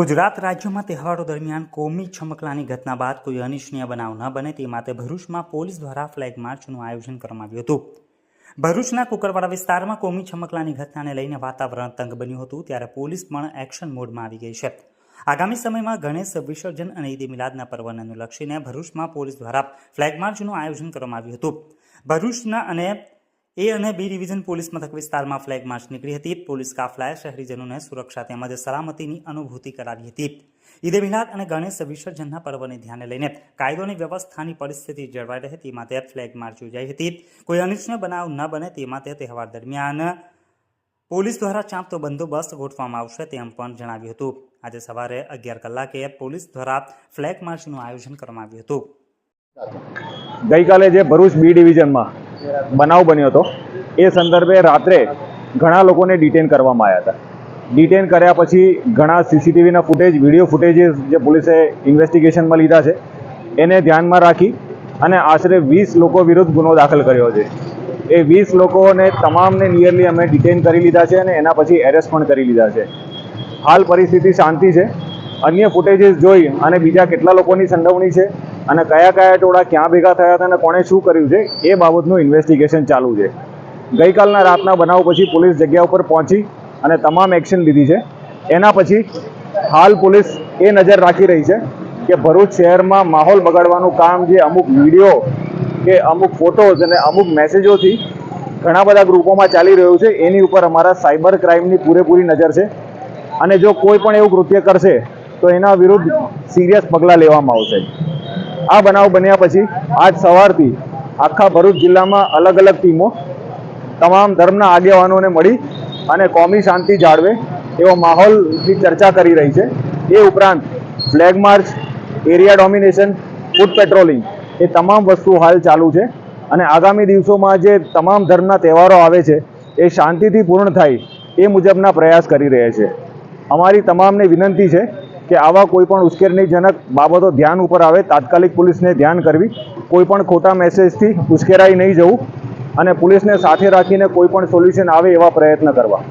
ગુજરાત રાજ્યમાં તહેવારો દરમિયાન કોમી છમકલાની ઘટના બાદ કોઈ અનિચ્છનીય બનાવ ન બને તે માટે ભરૂચમાં પોલીસ દ્વારા ફ્લેગ માર્ચનું આયોજન કરવામાં આવ્યું હતું. ભરૂચના કુકરવાડા વિસ્તારમાં કોમી છમકલાની ઘટનાને લઈને વાતાવરણ તંગ બન્યું હતું ત્યારે પોલીસ પણ એક્શન મોડમાં આવી ગઈ છે. આગામી સમયમાં ગણેશ, વિસર્જન અને ઈદ મિલાદના પર્વને અનુલક્ષીને ભરૂચમાં પોલીસ દ્વારા ફ્લેગ માર્ચનું આયોજન કરવામાં આવ્યું હતું. ભરૂચના અને એ અને બી ડિવિઝન પોલીસ મથક વિસ્તારમાં ફ્લેગ માર્ચ નીકળી હતી. પોલીસ કાફલાએ શહેરીજનોને સુરક્ષા તેમજ સલામતીની અનુભૂતિ કરાવી હતી. ઈદે મિલાદ અને ગણેશ વિસર્જનના પર્વને ધ્યાને લઈને કાયદોની વ્યવસ્થાની પરિસ્થિતિ જળવાઈ રહે તે માટે ફ્લેગ માર્ચ યોજાઈ હતી. કોઈ અનિચ્છનીય બનાવ ન બને તે માટે તહેવાર દરમિયાન પોલીસ દ્વારા ચાંપતો બંદોબસ્ત ગોઠવવામાં આવશે તેમ પણ જણાવ્યું હતું. આજે સવારે અગિયાર કલાકે પોલીસ દ્વારા ફ્લેગ માર્ચનું આયોજન કરવામાં આવ્યું હતું. ગઈકાલે જે ભરૂચ બી ડિવિઝનમાં બનાવ બન્યો હતો. એ સંદર્ભે રાત્રે ઘણા લોકોને ડિટેન કરવામાં આવ્યા હતા. ડિટેન કર્યા પછી ઘણા સીસીટીવીના ફૂટેજ વીડિયો ફૂટેજીસ જે પોલીસે ઇન્વેસ્ટિગેશનમાં લીધા છે, એને ધ્યાનમાં રાખી અને આશરે વીસ લોકો વિરુદ્ધ ગુનો દાખલ કર્યો છે. એ વીસ લોકોને તમામને નિયરલી અમે ડિટેન કરી લીધા છે અને એના પછી એરેસ્ટ પણ કરી લીધા છે. હાલ પરિસ્થિતિ શાંતિ છે. અન્ય ફૂટેજીસ જોઈ અને બીજા કેટલા લોકોની સંડોવણી છે અને કયા કયા ટોળા ક્યાં ભેગા થયા હતા અને કોણે શું કર્યું છે, એ બાબતનું ઇન્વેસ્ટિગેશન ચાલુ છે. ગઈકાલના રાતના બનાવ પછી પોલીસ જગ્યા ઉપર પહોંચી અને તમામ એક્શન લીધી છે. એના પછી હાલ પોલીસ એ નજર રાખી રહી છે કે ભરૂચ શહેરમાં માહોલ બગાડવાનું કામ જે અમુક વીડિયો કે અમુક ફોટોઝ અને અમુક મેસેજોથી ઘણા બધા ગ્રુપોમાં ચાલી રહ્યું છે, એની ઉપર અમારા સાયબર ક્રાઇમની પૂરેપૂરી નજર છે. અને જો કોઈ પણ એવું કૃત્ય કરશે, તો એના વિરુદ્ધ સિરિયસ પગલાં લેવામાં આવશે. આ બનાવ બન્યા પછી આજ સવારથી આખા ભરૂચ જિલ્લામાં અલગ અલગ ટીમો તમામ ધર્મના આગેવાનોને મળી અને કોમી શાંતિ જાળવે એવો માહોલની ચર્ચા કરી રહી છે. એ ઉપરાંત flag march, area domination, foot patrolling એ તમામ વસ્તુ હાલ ચાલુ છે અને આગામી દિવસોમાં જે તમામ ધર્મના તહેવારો આવે છે એ શાંતિથી પૂર્ણ થાય એ મુજબના પ્રયાસ કરી રહ્યા છે. અમારી તમામને વિનંતી છે કે આવા કોઈ પણ ઉશ્કેરણીજનક બાબતો ધ્યાન ઉપર આવે, તાત્કાલિક પોલીસને ધ્યાન કરવી, કોઈ પણ ખોટા મેસેજથી ઉશ્કેરાઈ નહીં જવું અને પોલીસને સાથે રાખીને કોઈ પણ સોલ્યુશન આવે એવા પ્રયત્ન કરવા.